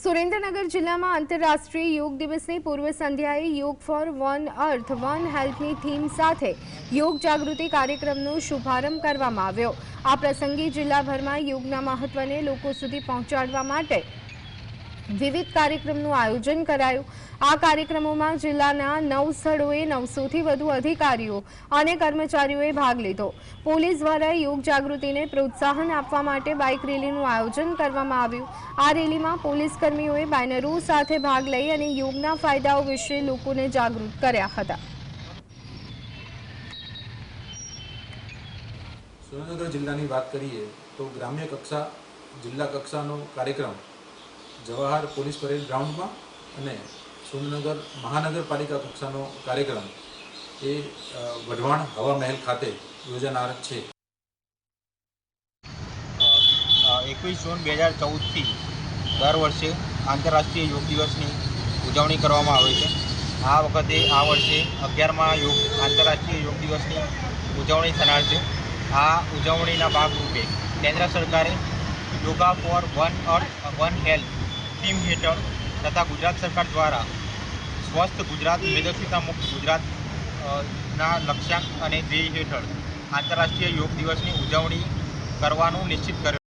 સુરેન્દ્રનગર જિલ્લામાં આંતરરાષ્ટ્રીય યોગ દિવસની પૂર્વ સંધ્યાએ યોગ ફોર વન અર્થ, વન હેલ્થની થીમ સાથે યોગ જાગૃતિ કાર્યક્રમનો શુભારંભ કરવામાં આવ્યો. આ પ્રસંગે જિલ્લાભરમાં યોગના મહત્વને લોકો સુધી પહોંચાડવા માટે વિવિધ કાર્યક્રમનું આયોજન કરાયું. આ કાર્યક્રમોમાં જિલ્લાના નવ સ્થળોએ નવસોથી વધુ અધિકારીઓ અને કર્મચારીઓએ ભાગ લીધો. પોલીસ દ્વારા યોગ જાગૃતિને પ્રોત્સાહન આપવા માટે બાઇક રેલીનું આયોજન કરવામાં આવ્યું. આ રેલીમાં પોલીસ કર્મીઓએ બેનરો સાથે ભાગ લઈ અને યોગના ફાયદાઓ વિશે લોકોને જાગૃત કર્યા હતા. સુરેન્દ્રનગર જિલ્લાની વાત કરીએ તો ગ્રામ્ય કક્ષા, જિલ્લા કક્ષાનો કાર્યક્રમ જવાહર પોલીસ પરેડ ગ્રાઉન્ડમાં અને સુરેન્દ્રનગર મહાનગરપાલિકા કક્ષાનો કાર્યક્રમ એ વઢવાણ હવા મહેલ ખાતે યોજાનાર છે. એકવીસ જૂન બે હજાર ચૌદથી દર વર્ષે આંતરરાષ્ટ્રીય યોગ દિવસની ઉજવણી કરવામાં આવે છે. આ વખતે આ વર્ષે અગિયારમાં યોગ, આંતરરાષ્ટ્રીય યોગ દિવસની ઉજવણી થનાર છે. આ ઉજવણીના ભાગરૂપે કેન્દ્ર સરકારે yoga for one earth, one health theme હેઠળ તથા ગુજરાત સરકાર દ્વારા સ્વસ્થ ગુજરાત, મેદસ્વીતા મુક્ત ગુજરાત ના લક્ષ્યાંક અને ધ્યેય હેઠળ આંતરરાષ્ટ્રીય યોગ દિવસની ઉજવણી કરવાનું નિશ્ચિત કર્યું.